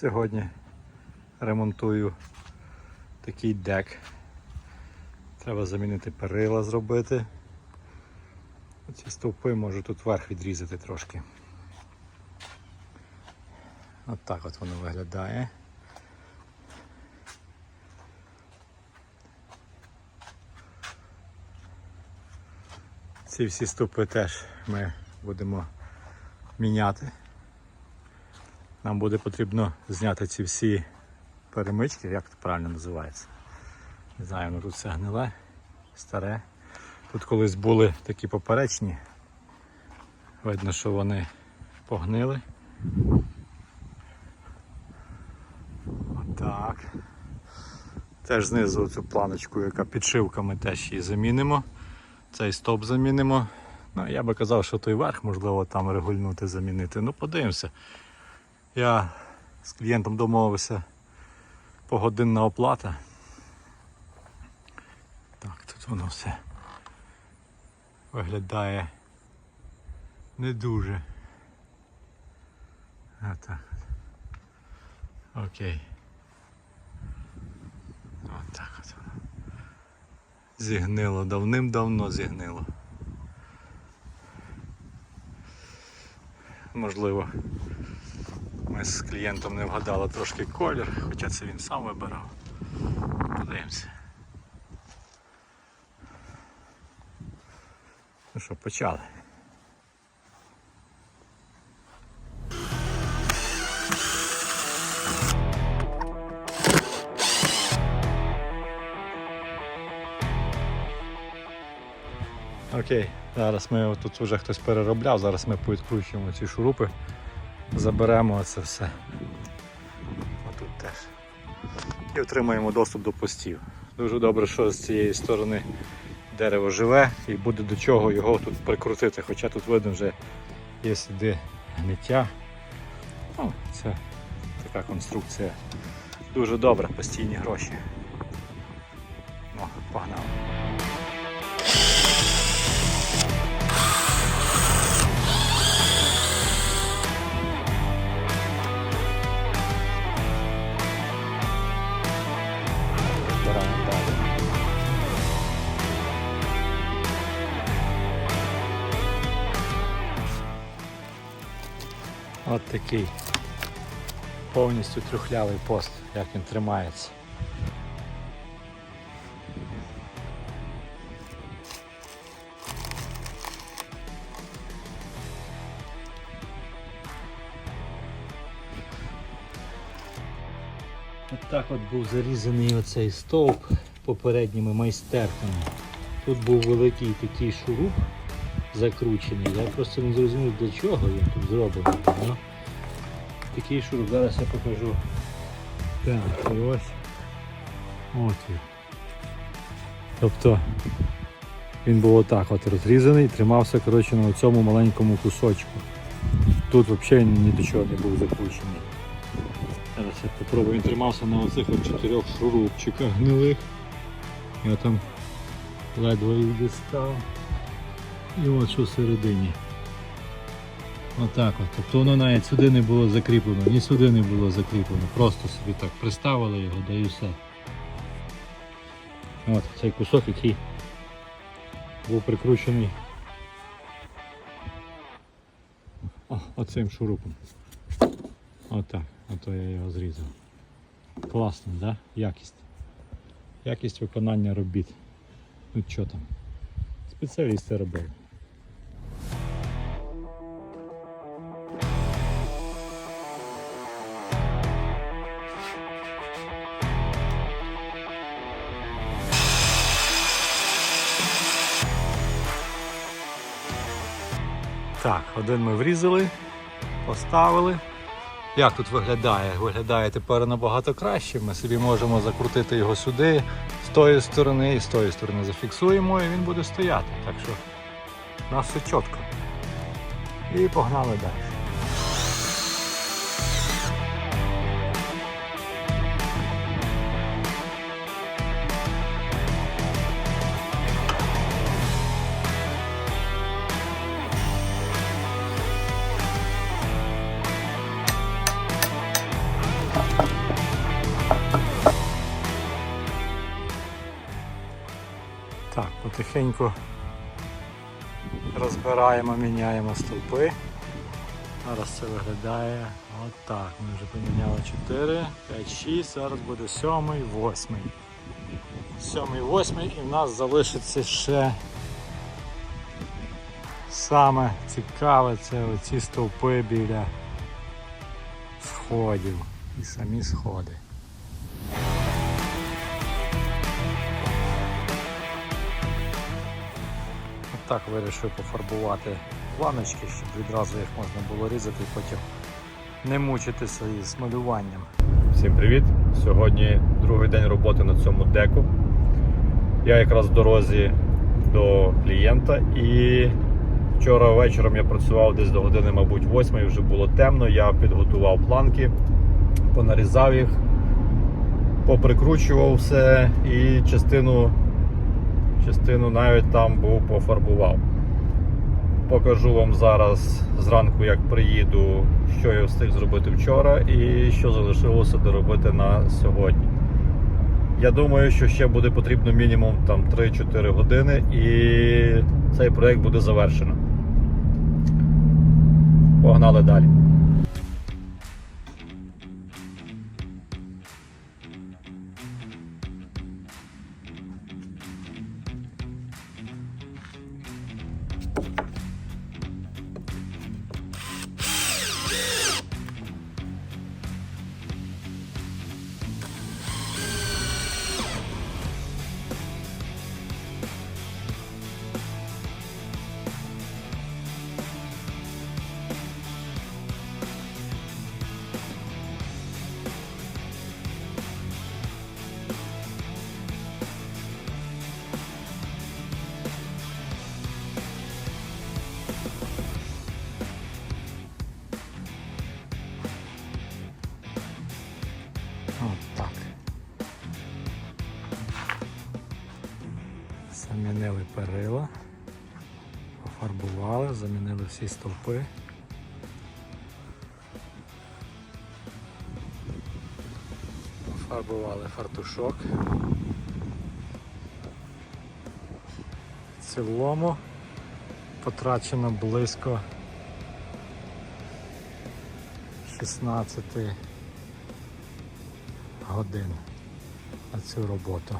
Сьогодні ремонтую такий дек. Треба замінити перила зробити. Ці стовпи можу тут верх відрізати трошки. От так от воно виглядає. Ці всі стовпи теж ми будемо міняти. Нам буде потрібно зняти ці всі перемички, як це правильно називається. Не знаю, воно тут все гниле, старе. Тут колись були такі поперечні. Видно, що вони погнили. Отак. Теж знизу цю планочку, яка підшивка, ми теж її замінимо. Цей стоп замінимо. Ну, я би казав, що той верх, можливо, там регульнути, замінити. Ну, подивимося. Я з клієнтом домовився погодинна оплата. Так, тут воно все виглядає не дуже. А так. Окей. От так от воно. Зігнило, давним-давно зігнило. Можливо, ми з клієнтом не вгадали трошки колір, хоча це він сам вибирав. Подивимося. Ну що, почали. Окей, зараз ми тут вже хтось переробляв, зараз ми підкручуємо ці шурупи, заберемо це все. Отут теж. І отримаємо доступ до постів. Дуже добре, що з цієї сторони дерево живе і буде до чого його тут прикрутити, хоча тут видно вже є сліди гниття. Ну, це така конструкція. Дуже добра, постійні гроші. Ну, погнали. От такий повністю трюхлявий пост, як він тримається. От так от був зарізаний оцей стовп попередніми майстерками. Тут був великий такий шуруп закручений. Я просто не зрозумів для чого він тут зроблений. Такий зараз я покажу. Так, і ось отвір. Тобто він був отак от розрізаний, тримався коротше, на цьому маленькому кусочку. Тут взагалі ні до чого не був закручений. Зараз я попробую. Він тримався на оцих от чотирьох шурупчиках гнилих. Я там ледве їх дістав. І от що всередині. Отак от. Тобто воно навіть сюди не було закріплено, ні сюди не було закріплено. Просто собі так приставили його, да і все. От цей кусок, який був прикручений оцим шурупом. Отак, ото я його зрізав. Класно, да? Якість. Якість виконання робіт. Ну що там? Спеціалісти робили. Так, один ми врізали, поставили. Як тут виглядає? Виглядає тепер набагато краще. Ми собі можемо закрутити його сюди, з тої сторони і з тої сторони зафіксуємо і він буде стояти. Так що у нас все чітко. І погнали далі. Потихеньку розбираємо, міняємо стовпи. Зараз це виглядає отак. Ми вже поміняли 4, 5, 6, зараз буде 7, 8. 7, 8 і в нас залишиться ще саме цікаве це оці стовпи біля сходів і самі сходи. Так вирішив пофарбувати планочки, щоб відразу їх можна було різати і потім не мучитися із малюванням. Всім привіт! Сьогодні другий день роботи на цьому деку. Я якраз в дорозі до клієнта і вчора вечором я працював десь до години, мабуть, 8 вже було темно. Я підготував планки, понарізав їх, поприкручував все і частину, частину навіть там був пофарбував. Покажу вам зараз зранку, як приїду, що я встиг зробити вчора і що залишилося доробити на сьогодні. Я думаю, що ще буде потрібно мінімум там 3-4 години і цей проєкт буде завершено. Погнали далі. Замінили перила, пофарбували, замінили всі стовпи. Пофарбували фартушок. В цілому потрачено близько 16 годин на цю роботу.